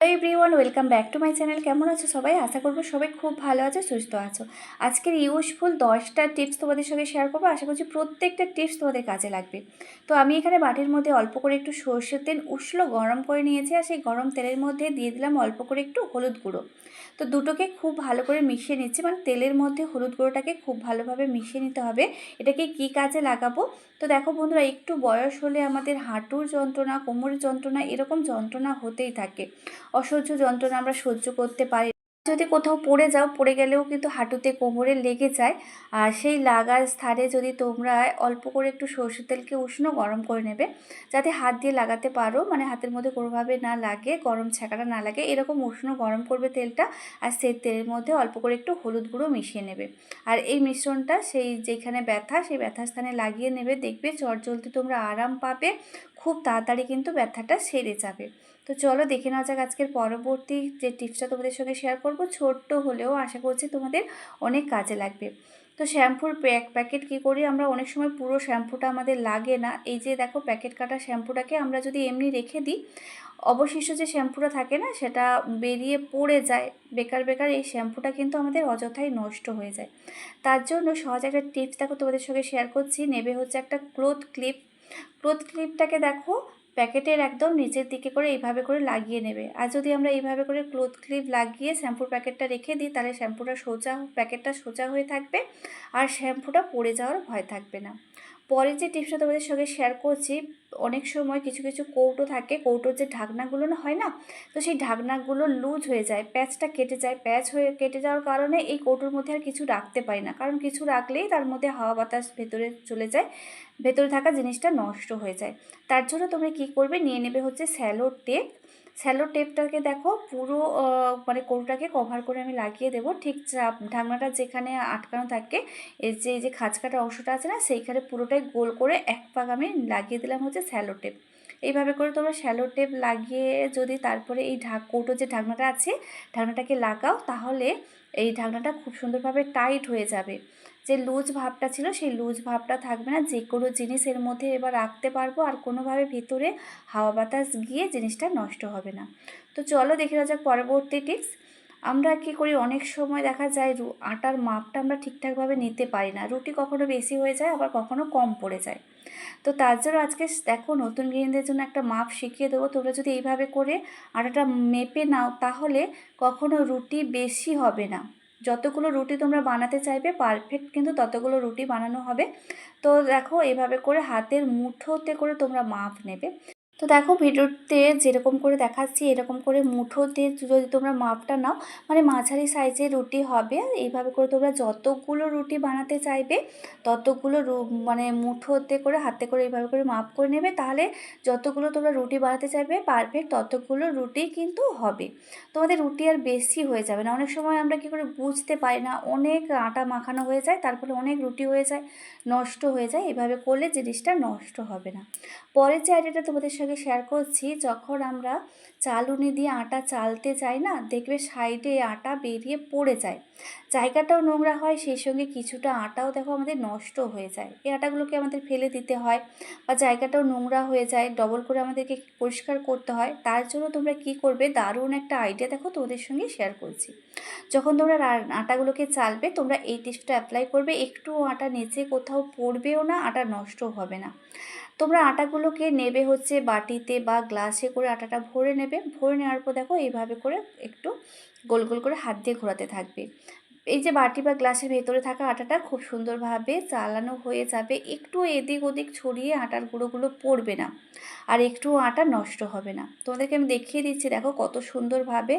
Hello everyone welcome back to my channel কেমন আছো সবাই? আশা করব সবাই খুব ভালো আছে, সুস্থ আছো। আজকের ইউজফুল দশটা টিপস তোমাদের সঙ্গে শেয়ার করব। আশা করছি প্রত্যেকটা টিপস তোমাদের কাজে লাগবে। তো আমি এখানে বাটির মধ্যে অল্প করে একটু সর্ষের তেল উষ্ণ গরম করে নিয়েছি আর সেই গরম তেলের মধ্যে দিয়ে দিলাম অল্প করে একটু হলুদ গুঁড়ো। তো দুটোকে খুব ভালো করে মিশিয়ে নিচ্ছি। মানে তেলের মধ্যে হলুদ গুঁড়োটাকে খুব ভালোভাবে মিশিয়ে নিতে হবে। এটাকে কি কাজে লাগাবো? তো দেখো বন্ধুরা, একটু বয়স হলে আমাদের হাঁটুর যন্ত্রণা, কোমরের যন্ত্রণা এরকম যন্ত্রণা হতেই থাকে। অসহ্য যন্ত্রণা আমরা সহ্য করতে পারি যদি কোথাও পড়ে যাও, পড়ে গেলেও কিন্তু হাঁটুতে কোমরে লেগে যায়। আর সেই লাগার স্থানে যদি তোমরা অল্প করে একটু সরষের তেলকে উষ্ণ গরম করে নেবে, যাতে হাত দিয়ে লাগাতে পারো। মানে হাতের মধ্যে কোনোভাবে না লাগে, গরম ছ্যাঁকাটা না লাগে, এরকম উষ্ণ গরম করবে তেলটা। আর সেই তেলের মধ্যে অল্প করে একটু হলুদ গুঁড়ো মিশিয়ে নেবে। আর এই মিশ্রণটা সেই যেখানে ব্যথা, সেই ব্যথা স্থানে লাগিয়ে নেবে। দেখবে চটজলদি তোমরা আরাম পাবে। খুব তাড়াতাড়ি কিন্তু ব্যথাটা সেরে যাবে। তো চলো দেখে নেওয়া যাক আজকের পরবর্তী যে টিপসটা তোমাদের সঙ্গে শেয়ার করব, ছোট্ট হলেও আশা করছি তোমাদের অনেক কাজে লাগবে। তো শ্যাম্পুর প্যাক প্যাকেট কী করি আমরা? অনেক সময় পুরো শ্যাম্পুটা আমাদের লাগে না। এই যে দেখো প্যাকেট কাটা শ্যাম্পুটাকে আমরা যদি এমনি রেখে দিই, অবশিষ্ট যে শ্যাম্পুটা থাকে না, সেটা বেরিয়ে পড়ে যায়। বেকার বেকার এই শ্যাম্পুটা কিন্তু আমাদের অযথাই নষ্ট হয়ে যায়। তার জন্য সহজ একটা টিপস দেখো তোমাদের সঙ্গে শেয়ার করছি। নেবে হচ্ছে একটা ক্লোথ ক্লিপ ক্লোথ ক্লিপটাকে দেখো প্যাকেটের একদম নিচের দিকে করে এইভাবে করে লাগিয়ে নেবে। আর যদি আমরা এইভাবে করে ক্লোথ ক্লিপ লাগিয়ে শ্যাম্পুর প্যাকেটটা রেখে দিই, তাহলে শ্যাম্পুটা সোজা, প্যাকেটটা সোজা হয়ে থাকবে। আর শ্যাম্পুটা পড়ে যাওয়ার ভয় থাকবে না। পরে যে টিপসটা তোমাদের সঙ্গে শেয়ার করছি, অনেক সময় কিছু কিছু কৌটো থাকে, কৌটোর যে ঢাকনাগুলো না হয় না, তো সেই ঢাকনাগুলো লুজ হয়ে যায়, প্যাচটা কেটে যায়। প্যাচ হয়ে কেটে যাওয়ার কারণে এই কৌটোর মধ্যে আর কিছু রাখতে পারি না। কারণ কিছু রাখলেই তার মধ্যে হাওয়া বাতাস ভেতরে চলে যায়, ভেতরে থাকা জিনিসটা নষ্ট হয়ে যায়। তার জন্য তোমরা কী করবে, নিয়ে নেবে হচ্ছে স্যালো টেপ স্যালো টেপটাকে দেখো পুরো মানে কৌটাকে কভার করে আমি লাগিয়ে দেবো। ঠিক চাপ ঢাকনাটা যেখানে আটকানো থাকে, এই যে যে খাঁচকাটা অংশটা আছে না, সেইখানে পুরোটাই গোল করে এক পাক আমি লাগিয়ে দিলাম হচ্ছে স্যালো টেপ এইভাবে করে তোমরা শ্যালো টেপ লাগিয়ে যদি তারপরে এই ঢাক কৌটো যে ঢাকনাটা আছে, ঢাকনাটাকে লাগাও, তাহলে এই ঢাকনাটা খুব সুন্দরভাবে টাইট হয়ে যাবে। যে লুজ ভাবটা ছিল, সেই লুজ ভাবটা থাকবে না। যে কোনো জিনিস এর মধ্যে এবার রাখতে পারব আর কোনোভাবে ভিতরে হাওয়া বাতাস গিয়ে জিনিসটা নষ্ট হবে না। তো চলো দেখে নেওয়া যাক পরবর্তী টিপস আমরা কি করি? অনেক সময় দেখা যায় আটার মাপটা আমরা ঠিকঠাকভাবে নিতে পারি না। রুটি কখনো বেশি হয়ে যায়, আবার কখনো কম পড়ে যায়। তো তার জন্য আজকে দেখো, নতুন গৃহিণীদের জন্য একটা মাপ শিখিয়ে দেবো। তোমরা যদি এইভাবে করে আটাটা মেপে নাও, তাহলে কখনো রুটি বেশি হবে না। যতগুলো রুটি তোমরা বানাতে চাইবে পারফেক্ট কিন্তু ততগুলো রুটি বানানো হবে। তো দেখো, এভাবে করে হাতের মুঠোতে করে তোমরা মাপ নেবে। তো দেখো ভিডিওতে যেরকম করে দেখাচ্ছি, এরকম করে মুঠোতে যদি তোমরা মাপটা নাও মানে মাঝারি সাইজের রুটি হবে। এইভাবে করে তোমরা যতগুলো রুটি বানাতে চাইবে, ততগুলো মানে মুঠোতে করে, হাতে করে এইভাবে করে মাপ করে নেবে। তাহলে যতগুলো তোমরা রুটি বানাতে চাইবে পারফেক্ট ততগুলো রুটি কিন্তু হবে। তোমাদের রুটি আর বেশি হয়ে যাবে না। অনেক সময় আমরা কী করে বুঝতে পারি না, অনেক আটা মাখানো হয়ে যায়, তারপরে অনেক রুটি হয়ে যায়, নষ্ট হয়ে যায়। এভাবে করলে জিনিসটা নষ্ট হবে না। পরের যে আইডিয়াটা তোমাদের সঙ্গে শেয়ার করছি, যখন আমরা চালুনি দিয়ে আটা চালতে যাই না, দেখবে সাইডে আটা বেরিয়ে পড়ে যায়। জায়গাটাও নোংরা হয়, সেই সঙ্গে কিছুটা আটাও দেখো আমাদের নষ্ট হয়ে যায়। এই আটাগুলোকে আমাদের ফেলে দিতে হয় বা জায়গাটাও নোংরা হয়ে যায় ডবল করে আমাদেরকে পরিষ্কার করতে হয়, তার জন্য তোমরা কি করবে? দারুণ একটা আইডিয়া দেখো তোমাদের সঙ্গে শেয়ার করছি। যখন তোমরা আটাগুলোকে চালবে, তোমরা এই টিপসটা অ্যাপ্লাই করবে, একটু আটা নিচে কোথাও পড়বেও না, আটা নষ্ট হবে না। তোমরা আটাগুলোকে নেবে হচ্ছে বাটিতে বা গ্লাসে করে আটাটা ভরে নেবে। ভরে নেওয়ার পর দেখো এইভাবে করে একটু গোল গোল করে হাত দিয়ে ঘোরাতে থাকবে। এই যে বাটি বা গ্লাসের ভেতরে থাকা আটাটা খুব সুন্দরভাবে চালানো হয়ে যাবে। একটু এদিক ওদিক ছড়িয়ে আটার গুঁড়োগুলো পড়বে না আর একটু আটা নষ্ট হবে না। তোমাদেরকে আমি দেখিয়ে দিচ্ছি, দেখো কত সুন্দরভাবে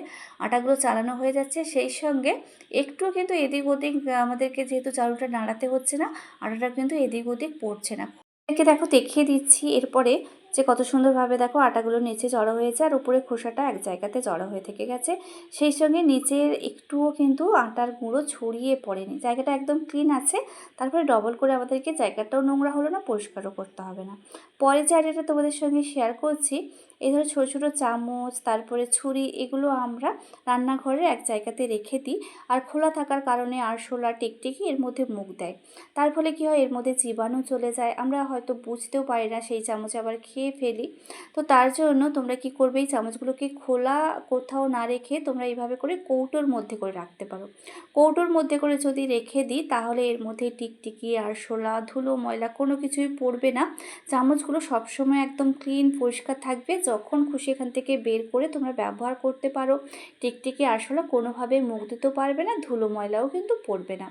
আটাগুলো চালানো হয়ে যাচ্ছে। সেই সঙ্গে একটু কিন্তু এদিক ওদিক আমাদেরকে যেহেতু চালুটা নাড়াতে হচ্ছে না, আটাটা কিন্তু এদিক ওদিক পড়ছে না। দেখো দেখিয়ে দিচ্ছি এরপরে যে কত সুন্দরভাবে দেখো আটাগুলো নিচে জড়ো হয়েছে আর উপরে খোসাটা এক জায়গাতে জড়ো হয়ে থেকে গেছে। সেই সঙ্গে নিচের একটুও কিন্তু আটার গুঁড়ো ছড়িয়ে পড়েনি। জায়গাটা একদম ক্লিন আছে। তারপরে ডবল করে আমাদেরকে জায়গাটাও নোংরা হলো না, পরিষ্কারও করতে হবে না। পরে যে আইডিয়াটা তোমাদের সঙ্গে শেয়ার করছি এই ধরো ছোটো ছোটো চামচ, তারপরে ছুরি, এগুলো আমরা রান্নাঘরে এক জায়গাতে রেখে দিই আর খোলা থাকার কারণে আরশোলা টিকটিকি এর মধ্যে মুখ দেয়। তার ফলে কী হয়, এর মধ্যে জীবাণু চলে যায়। আমরা হয়তো বুঝতেও পারি না সেই চামচ আবার খেয়ে খেয়ে ফেলি। তো তার জন্য তোমরা কি করবে? এই চামচগুলোকে খোলা কোথাও না রেখে তোমরা এইভাবে করে কৌটোর মধ্যে করে রাখতে পারো। কৌটোর মধ্যে করে যদি রেখে দিই, তাহলে এর মধ্যে টিকটিকি, আরশোলা, ধুলো, ময়লা কোনো কিছুই পড়বে না। চামচগুলো সবসময় একদম ক্লিন, পরিষ্কার থাকবে। যখন খুশি এখান থেকে বের করে তোমরা ব্যবহার করতে পারো। টিকটিকি, আরশোলা কোনোভাবে মুখ দিতেও পারবে না, ধুলো, ময়লাও কিন্তু পড়বে না।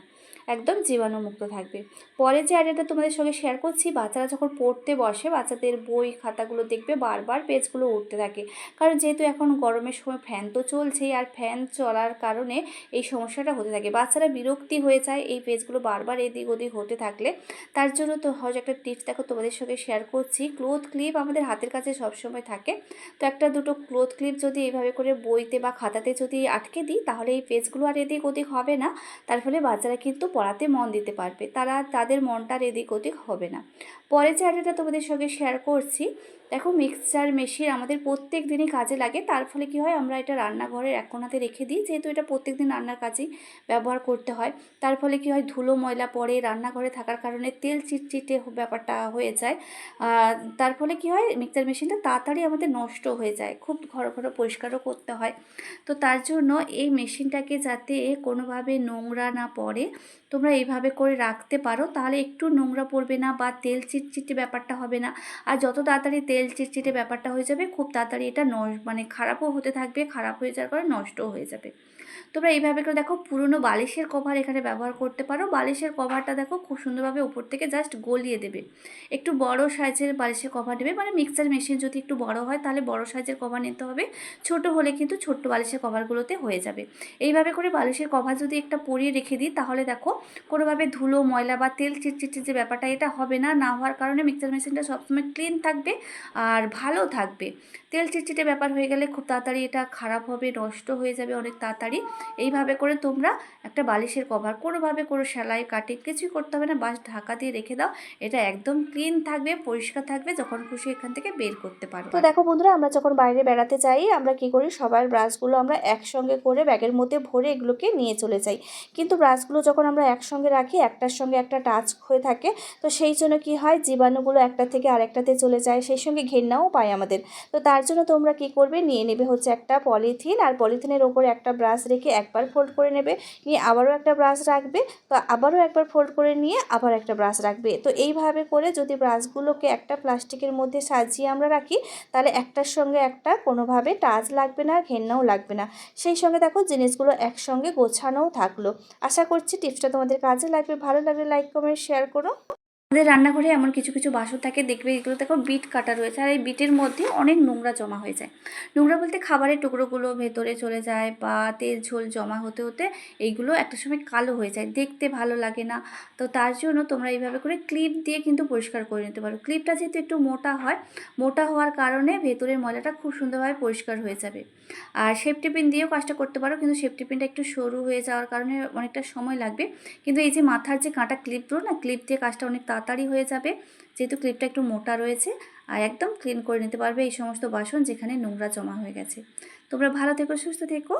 একদম জীবাণুমুক্ত থাকবে। পরে যে আইডিয়াটা তোমাদের সঙ্গে শেয়ার করছি, বাচ্চারা যখন পড়তে বসে, বাচ্চাদের বই খাতাগুলো দেখবে, বারবার পেজগুলো উঠতে থাকে। কারণ যেহেতু এখন গরমের সময় ফ্যান তো চলছেই, আর ফ্যান চলার কারণে এই সমস্যাটা হতে থাকে। বাচ্চারা বিরক্তি হয়ে যায় এই পেজগুলো বারবার এদিক ওদিক হতে থাকলে। তার জন্য তো হয়তো একটা টিপস দেখো তোমাদের সঙ্গে শেয়ার করছি। ক্লোথ ক্লিপ আমাদের হাতের কাছে সবসময় থাকে। তো একটা দুটো ক্লোথ ক্লিপ যদি এইভাবে করে বইতে বা খাতাতে যদি আটকে দিই, তাহলে এই পেজগুলো আর এদিক ওদিক হবে না। তার ফলে বাচ্চারা কিন্তু পড়াতে মন দিতে পারবে। তারা তাদের মনটা আর এদিক ওদিক হবে না। পরে আইডিয়াটা তোমাদের সঙ্গে শেয়ার করছি। দেখো মিক্সচার মেশিন আমাদের প্রত্যেক দিনই কাজে লাগে, তার ফলে কি হয় আমরা এটা রান্নাঘরের এক কোণাতে রেখে দিই, যেহেতু এটা প্রত্যেক দিন রান্নার কাজেই ব্যবহার করতে হয়, তার ফলে কি হয় ধুলো ময়লা পড়ে, রান্নাঘরে থাকার কারণে তেল চিটচিটে ব্যাপারটা হয়ে যায় তার ফলে কি হয় মিক্সচার মেশিনটা তাড়াতাড়ি আমাদের নষ্ট হয়ে যায়, খুব ঘর ঘর পরিষ্কারও করতে হয়। তো তার জন্য এই মেশিনটাকে যাতে কোনোভাবে নোংরা না পড়ে তোমরা এইভাবে করে রাখতে পারো, তাহলে একটু নোংরা পড়বে না বা তেল চিটচিটে ব্যাপারটা হবে না। আর যত তাড়াতাড়ি তেল চিটচিটে ব্যাপারটা হয়ে যাবে, খুব তাড়াতাড়ি এটা মানে খারাপও হতে থাকবে, খারাপ হয়ে যাওয়ার পরে নষ্টও হয়ে যাবে। তোমরা এইভাবে করে দেখো, পুরনো বালিশের কভার এখানে ব্যবহার করতে পারো। বালিশের কভারটা দেখো, খুব সুন্দরভাবে উপর থেকে জাস্ট গলিয়ে দেবে। একটু বড় সাইজের বালিশের কভার নেবে মানে মিক্সার মেশিন যদি একটু বড় হয়, তাহলে বড় সাইজের কভার নিতে হবে। ছোট হলে কিন্তু ছোট্ট বালিশের কভারগুলোতে হয়ে যাবে। এইভাবে করে বালিশের কভার যদি একটা পরিয়ে রেখে দিই, তাহলে দেখো কোনোভাবে ধুলো, ময়লা বা তেল চিটচিটে যে ব্যাপারটা, এটা হবে না। না হওয়ার কারণে মিক্সার মেশিনটা সবসময় ক্লিন থাকবে আর ভালো থাকবে। তেল চিটচিটে ব্যাপার হয়ে গেলে খুব তাড়াতাড়ি এটা খারাপ হবে, নষ্ট হয়ে যাবে অনেক তাড়াতাড়ি। এইভাবে করে তোমরা একটা বালিশের কভার, কোনোভাবে কোনো সেলাই কাটিং কিছুই করতে হবে না। বাস ঢাকা দিয়ে রেখে দাও। এটা একদম ক্লিন থাকবে, পরিষ্কার থাকবে যখন খুশি এখান থেকে বের করতে পারো তো দেখো বন্ধুরা, আমরা যখন বাইরে বেড়াতে যাই, আমরা কি করি? সবার ব্রাশগুলো আমরা একসঙ্গে করে ব্যাগের মধ্যে ভরে এগুলোকে নিয়ে চলে যাই। কিন্তু ব্রাশগুলো যখন আমরা একসঙ্গে রাখি, একটার সঙ্গে একটা টাচ হয়ে থাকে। তো সেই জন্য কি হয়, জীবাণুগুলো একটা থেকে আরেকটাতে চলে যায়, সেই সঙ্গে ঘেন্নাও পায় আমাদের। তো তার জন্য তোমরা কি করবে, নিয়ে নেবে হচ্ছে একটা পলিথিন আর পলিথিনের ওপরে একটা ব্রাশ রেখে একবার ফোল্ড করে নেবে। নিয়ে আবারও একটা ব্রাশ রাখবে, তো আবারও একবার ফোল্ড করে নিয়ে আবার একটা ব্রাশ রাখবে। তো এইভাবে করে যদি ব্রাশগুলোকে একটা প্লাস্টিকের মধ্যে সাজিয়ে আমরা রাখি, তাহলে একটার সঙ্গে একটা কোনোভাবে টাচ লাগবে না, ঘেন্নাও লাগবে না। সেই সঙ্গে দেখো জিনিসগুলো একসঙ্গে গোছানোও থাকল। আশা করছি টিপসটা তোমাদের কাজে লাগবে, ভালো লাগলে লাইক কমেন্ট শেয়ার করো। আমাদের রান্নাঘরে এমন কিছু কিছু বাসন থাকে, দেখবে এগুলো দেখো বিট কাটা রয়েছে, আর এই বিটের মধ্যে অনেক নোংরা জমা হয়ে যায়। নোংরা বলতে খাবারের টুকরোগুলো ভেতরে চলে যায় বা তেল ঝোল জমা হতে হতে এইগুলো একটা সময় কালো হয়ে যায়, দেখতে ভালো লাগে না। তো তার জন্য তোমরা এইভাবে করে ক্লিপ দিয়ে কিন্তু পরিষ্কার করে নিতে পারো। ক্লিপটা যেহেতু একটু মোটা হয়, মোটা হওয়ার কারণে ভেতরের ময়লাটা খুব সুন্দরভাবে পরিষ্কার হয়ে যাবে। আর শেপ টিপিন দিয়েও কাজটা করতে পারো, কিন্তু শেপ টিপিনটা একটু সরু হয়ে যাওয়ার কারণে অনেকটা সময় লাগবে। কিন্তু এই যে মাথার যে কাঁটা ক্লিপগুলো না ক্লিপ দিয়ে কাজটা অনেক তাড়াতাড়ি হয়ে যাবে, যেহেতু ক্লিপটা একটু মোটা রয়েছে, আর একদম ক্লিন করে নিতে পারবে এই সমস্ত বাসন যেখানে নোংরা জমা হয়ে গেছে। তোমরা ভালো থেকো, সুস্থ থেকো।